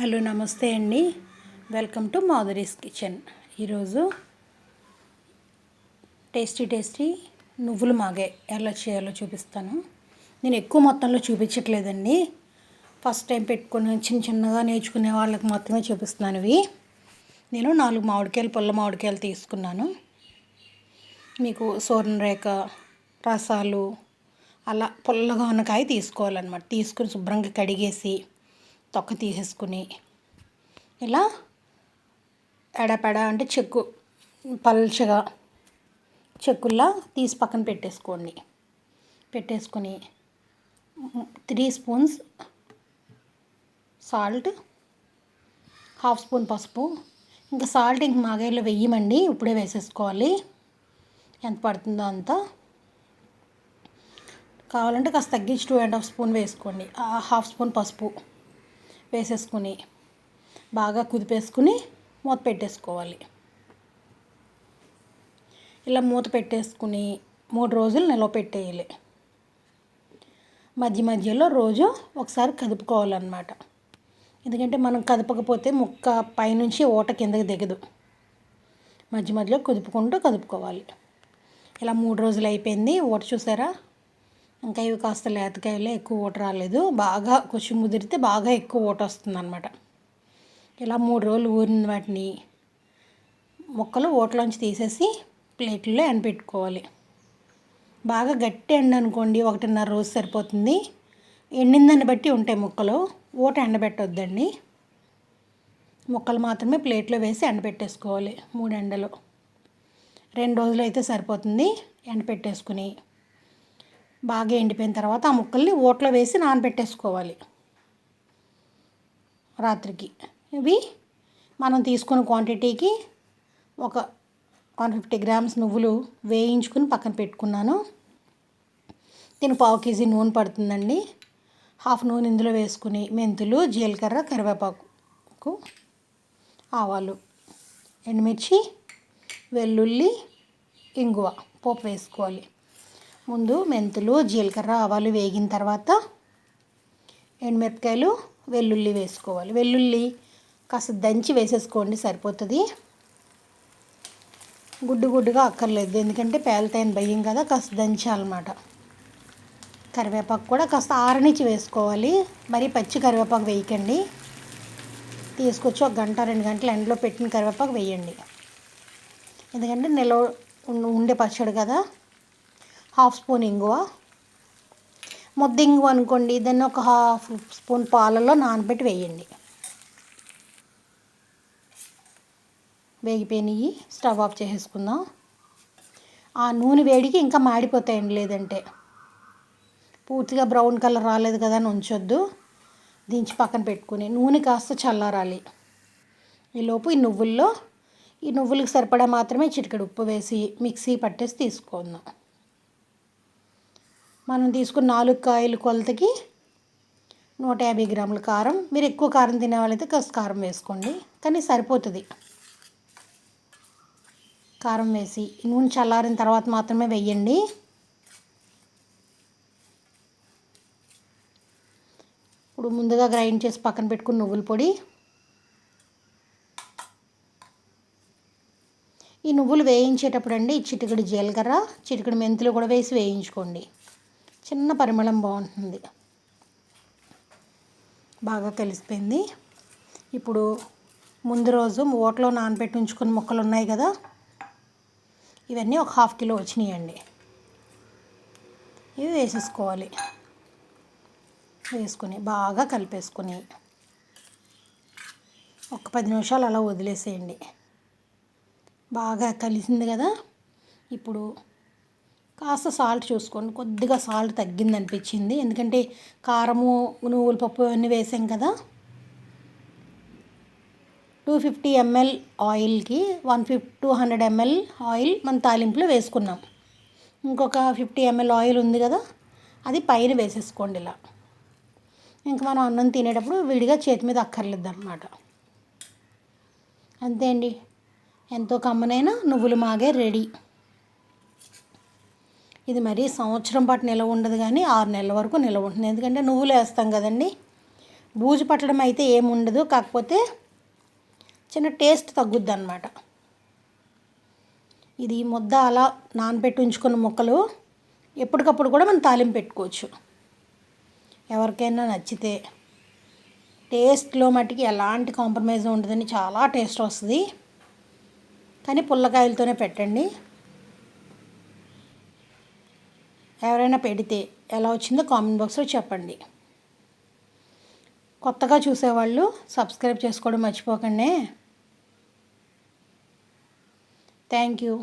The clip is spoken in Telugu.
హలో నమస్తే అండి. Welcome to Madhuri's kitchen. ఈరోజు టేస్టీ టేస్టీ నువ్వులు మాగే. ఎలా చేయాలో చూపిస్తాను. నేను ఎక్కువ మొత్తంలో చూపించట్లేదండి. ఫస్ట్ టైం పెట్టుకుని చిన్న చిన్నగా నేర్చుకునే వాళ్ళకి మాత్రమే చూపిస్తున్నాను ఇవి. నేను నాలుగు మామిడికాయలు పుల్ల మామిడికాయలు తీసుకున్నాను. మీకు సోరణరేఖ రసాలు అలా పుల్లగా ఉన్నకాయ తీసుకోవాలన్నమాట. తీసుకుని శుభ్రంగా కడిగేసి తొక్క తీసేసుకుని ఇలా ఎడపెడ అంటే చెక్కు పల్చగా చెక్కుల్లా తీసి పక్కన పెట్టేసుకోండి. పెట్టేసుకొని three spoons salt half spoon పసుపు. ఇంకా సాల్ట్ ఇంక మాగాయలో వెయ్యమండి ఇప్పుడే వేసేసుకోవాలి. ఎంత పడుతుందో అంత. కావాలంటే కాస్త తగ్గించి టూ అండ్ హాఫ్ స్పూన్ వేసుకోండి. హాఫ్ స్పూన్ పసుపు. వేసేసుకుని బాగా కుదిపేసుకుని మూత పెట్టేసుకోవాలి. ఇలా మూత పెట్టేసుకుని మూడు రోజులు నిల్వ పెట్టేయాలి. మధ్య మధ్యలో రోజు ఒకసారి కదుపుకోవాలన్నమాట. ఎందుకంటే మనం కదపకపోతే ముక్క పైనుంచి ఓట కిందకి దిగదు. మధ్య మధ్యలో కుదుపుకుంటూ కదుపుకోవాలి. ఇలా మూడు రోజులు అయిపోయింది. ఓట చూసారా? ఇంకా ఇవి కాస్త లేతకాయలే ఎక్కువ ఊట రాలేదు. బాగా కొంచెం ముదిరితే బాగా ఎక్కువ ఓట వస్తుంది అనమాట ఇలా మూడు రోజులు ఊరిన వాటిని ముక్కలు ఊటలోంచి తీసేసి ప్లేట్లో ఎండపెట్టుకోవాలి బాగా గట్టి ఎండ అనుకోండి ఒకటిన్నర రోజు సరిపోతుంది. ఎండిందని బట్టి ఉంటాయి ముక్కలు. ఊట ఎండబెట్టొద్దండి. ముక్కలు మాత్రమే ప్లేట్లో వేసి ఎండబెట్టేసుకోవాలి మూడు ఎండలు. రెండు రోజులు అయితే సరిపోతుంది ఎండపెట్టేసుకుని బాగా ఎండిపోయిన తర్వాత ఆ ముక్కల్ని ఓట్లో వేసి నానబెట్టేసుకోవాలి. రాత్రికి. ఇవి మనం తీసుకున్న క్వాంటిటీకి ఒక వన్ ఫిఫ్టీ గ్రామ్స్ నువ్వులు వేయించుకుని పక్కన పెట్టుకున్నాను. దీని పావు కేజీ నూనె పడుతుందండి. హాఫ్ నూనె ఇందులో వేసుకుని మెంతులు జీలకర్ర కరివేపాకు ఆవాలు ఎండుమిర్చి వెల్లుల్లి ఇంగువ పోపు వేసుకోవాలి. ముందు మెంతులు జీలకర్ర ఆవాలు వేగిన తర్వాత ఎండుమిరపకాయలు వెల్లుల్లి వేసుకోవాలి. వెల్లుల్లి కాస్త దంచి వేసేసుకోండి సరిపోతుంది. గుడ్డు గుడ్డుగా అక్కర్లేదు ఎందుకంటే పేలతైన భయం కదా కాస్త దంచాలన్నమాట. కరివేపాకు కూడా కాస్త ఆరనిచ్చి వేసుకోవాలి. మరి పచ్చి కరివేపాకు వేయకండి. తీసుకొచ్చి ఒక గంట రెండు గంటలు ఎండలో పెట్టిన కరివేపాకు వేయండి. ఎందుకంటే నిల్వ ఉండే పచ్చడి కదా. హాఫ్ స్పూన్ ఇంగువ. ముద్ద ఇంగువ అనుకోండి దాన్ని ఒక హాఫ్ స్పూన్ పాలలో నానబెట్టి వేయండి. వేగిపోయినవి స్టవ్ ఆఫ్ చేసేసుకుందాం. ఆ నూనె వేడికి ఇంకా మాడిపోతాయండి లేదంటే. పూర్తిగా బ్రౌన్ కలర్ రాలేదు కదా అని ఉంచొద్దు. దించి పక్కన పెట్టుకుని నూనె కాస్త చల్లారాలి. ఈలోపు ఈ నువ్వుల్లో ఈ నువ్వులకు సరిపడా మాత్రమే చిటికెడు ఉప్పు వేసి మిక్సీ పట్టేసి తీసుకుందాం. మనం తీసుకున్న నాలుగు కాయలు కొలతకి నూట యాభై గ్రాముల కారం. మీరు ఎక్కువ కారం తినే వాళ్ళైతే కాస్త కారం వేసుకోండి. కానీ సరిపోతుంది. కారం వేసి నూనె చల్లారిన తర్వాత మాత్రమే వెయ్యండి ఇప్పుడు ముందుగా గ్రైండ్ చేసి పక్కన పెట్టుకున్న నువ్వుల పొడి. ఈ నువ్వులు వేయించేటప్పుడు అండి చిటికడి జీలకర్ర చిటికడి మెంతులు కూడా వేసి వేయించుకోండి. చిన్న పరిమళం బాగుంటుంది. బాగా కలిసిపోయింది. ఇప్పుడు ముందు రోజు ఓట్లో నానబెట్టి ఉంచుకున్న ముక్కలు ఉన్నాయి కదా? ఇవన్నీ ఒక హాఫ్ కిలో వచ్చినాయండి. ఇవి వేసేసుకోవాలి. వేసుకొని బాగా కలిపేసుకొని ఒక పది నిమిషాలు అలా వదిలేసేయండి. బాగా కలిసింది కదా? ఇప్పుడు కాస్త సాల్ట్ చూసుకోండి. కొద్దిగా సాల్ట్ తగ్గింది అనిపించింది ఎందుకంటే కారము నువ్వుల పప్పు అన్నీ వేసాం కదా. Two fifty ML ఆయిల్కి one fifty two hundred ML oil మన తాలింపులో వేసుకున్నాం. ఇంకొక ఫిఫ్టీ ఎంఎల్ ఆయిల్ ఉంది కదా అది పైన వేసేసుకోండి ఇలా. ఇంకా మనం అన్నం తినేటప్పుడు విడిగా చేతి మీద అక్కర్లేదు అనమాట అంతే అండి. ఎంతో కమ్మనైనా నువ్వులు మాగే రెడీ. ఇది మరీ సంవత్సరం పాటు నిలవ ఉండదు కానీ ఆరు నెలల వరకు నిలవ ఉంటుంది. ఎందుకంటే నువ్వులు వేస్తాం కదండి. బూజు పట్టడం అయితే ఏమి ఉండదు. కాకపోతే చిన్న టేస్ట్ తగ్గుద్ది అనమాట ఇది ముద్ద అలా నానబెట్టి ఉంచుకున్న ముక్కలు ఎప్పటికప్పుడు కూడా మనం తాలింపు పెట్టుకోవచ్చు. ఎవరికైనా నచ్చితే. టేస్ట్లో మట్టుకి ఎలాంటి కాంప్రమైజ్ ఉండదని చాలా టేస్ట్ వస్తుంది. కానీ పుల్లకాయలతోనే పెట్టండి. ఎవరైనా పెడితే ఎలా వచ్చిందో కామెంట్ బాక్స్లో చెప్పండి. కొత్తగా చూసేవాళ్ళు సబ్స్క్రైబ్ చేసుకోవడం మర్చిపోకండి. Thank you.